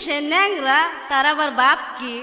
शेन्यांग तारावर बाप की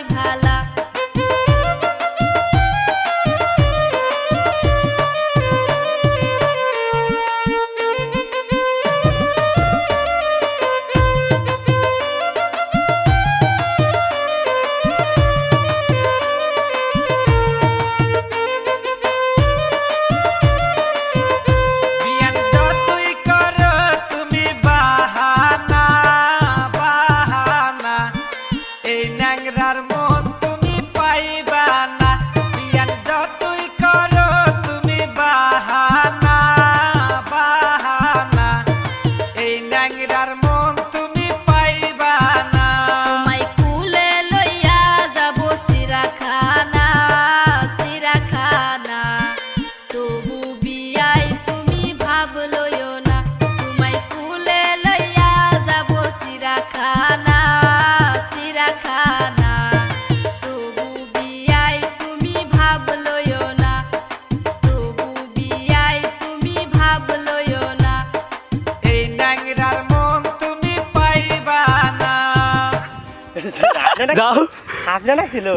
যার মন তুমি পাইবা না। যাও। আপনারা ছিল?